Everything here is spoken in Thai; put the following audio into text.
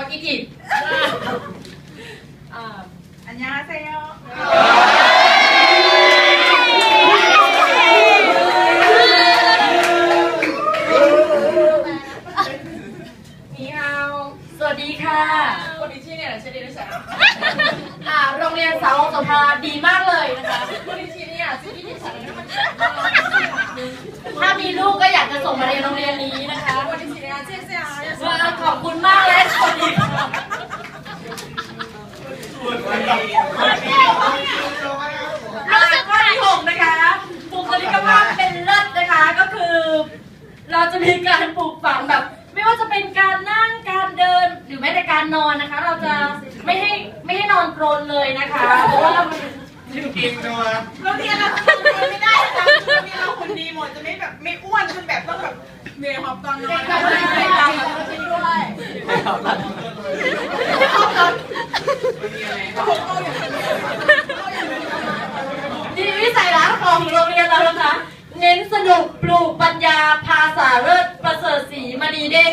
what it is อ่าอันยาเซโยนีฮาว สวัสดีค่ะ คนที่ชื่อเนี่ยใช่ดิฉันอ่าโรงเรียนสาวโสภาดีมากเลยนะคะคนที่ชื่อเนี่ยชื่อดิฉันนะมันถ้ามีลูกก็อยากจะส่งมาเรียนโรงเรียนนี้นะคะ รู้สึกว่าที่หกนะคะบุคลิกภาพเป็นเลิศนะคะก็คือ เราจะมีการปลูกฝังแบบ ไม่ว่าจะเป็นการนั่งการเดินหรือแม้แต่การนอนนะคะ เราจะไม่ให้ไม่ให้นอนกรนเลยนะคะเพราะว่าเรากินตัวโรงเรียนเราทำคนไม่ได้นะโรงเรียนเราคนดีหมดจะไม่แบบไม่อ้วนจนแบบต้องแบบเหนื่อยหอบตอนนอนไม่ได้ไม่ได้ด้วยไม่เอาละ นี่วิสัยร้านของโรงเรียนเรานะคะ เน้นสนุกปลูกปัญญาภาษาเลิศประเสริฐศรีมณีเด้ง